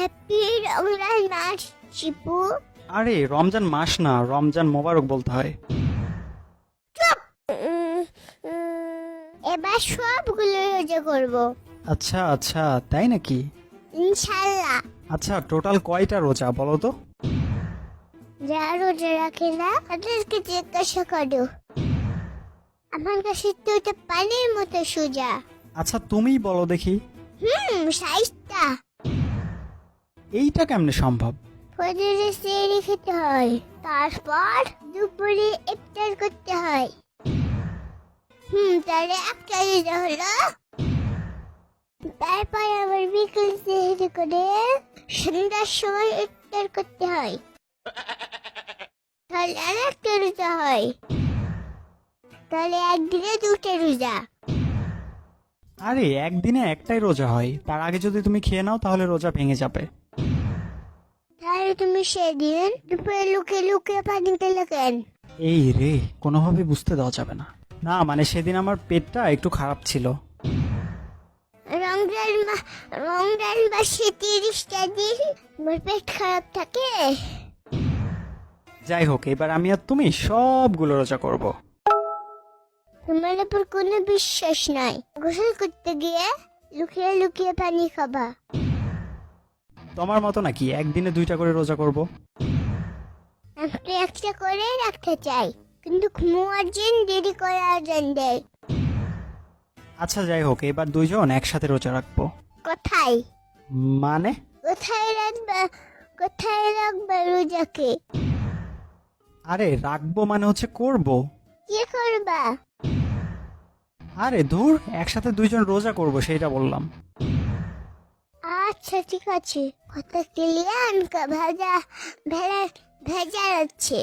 Happy Ramzan মাস চিপু আরে রমজান মাস না রমজান মোবারক বলতে হয়। এবার সবগুলো রোজা করব। আচ্ছা আচ্ছা তাই নাকি? ইনশাল্লাহ। আচ্ছা টোটাল কয়টা রোজা বলো তো? যারা রোজা রাখে না তাদেরকে জিজ্ঞাসা করো। আমার কাছে তো এটা পানির মতো সোজা। আচ্ছা তুমিই বলো দেখি। হুম সাইজটা। এইটা কেমনে সম্ভব? ফজরে সেরি খেতে হয় তারপর দুপুরে ইফতার করতে হয়। হুম তাহলে একটা রোজা হলো। তারপর আবার বিকেল সেহরি করে সন্ধ্যার সময় ইফতার করতে হয়। তাহলে আর একটা রোজা হয়। তাহলে একদিনে দুটো রোজা। আরে একদিনে একটাই রোজা হয়। তার আগে যদি তুমি খেয়ে নাও তাহলে রোজা ভেঙে যাবে। তাহলে তুমি সেদিন দুপুরে লুকিয়ে লুকিয়ে পানি পেলে কেন? এই রে কোনোভাবে বুঝতে দেওয়া যাবে না। না মানে সেদিন আমার পেটটা একটু খারাপ ছিল। রমজান মা- রমজান মাসে তিরিশটা দিন আমার পেট খারাপ থাকে। যাই হোক এবার আমি আর তুমি সবগুলো রোজা করব। তোমার উপর কোনো বিশ্বাস নাই। গোসল করতে গিয়ে লুকিয়ে লুকিয়ে পানি খাবা। তোমার মতো নাকি একদিনে দুইটা করে রোজা করব। একটা একটা করে রাখতে চাই কিন্তু ঘুমোয়ার দিন দেরি করে আজান দেয়। আচ্ছা যাই হোক এবার দুইজন একসাথে রোজা রাখব। কোথায়? মানে? কোথায় রাখবা? কোথায় রাখবা রোজাকে? আরে রাখব মানে হচ্ছে করব। কি করবা? আরে ধুর একসাথে দুইজন রোজা করব সেটা বললাম। আচ্ছা ঠিক আছে। কথা ক্লিয়ান ভেজা ভেজা ভেজা যাচ্ছে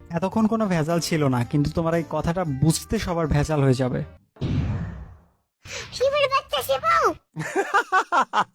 এতক্ষণ কোনো ভেজাল ছিল না কিন্তু তোমার এই কথাটা বুঝতে সবার ভেজাল হয়ে যাবে। শিবের বাচ্চা শিবাও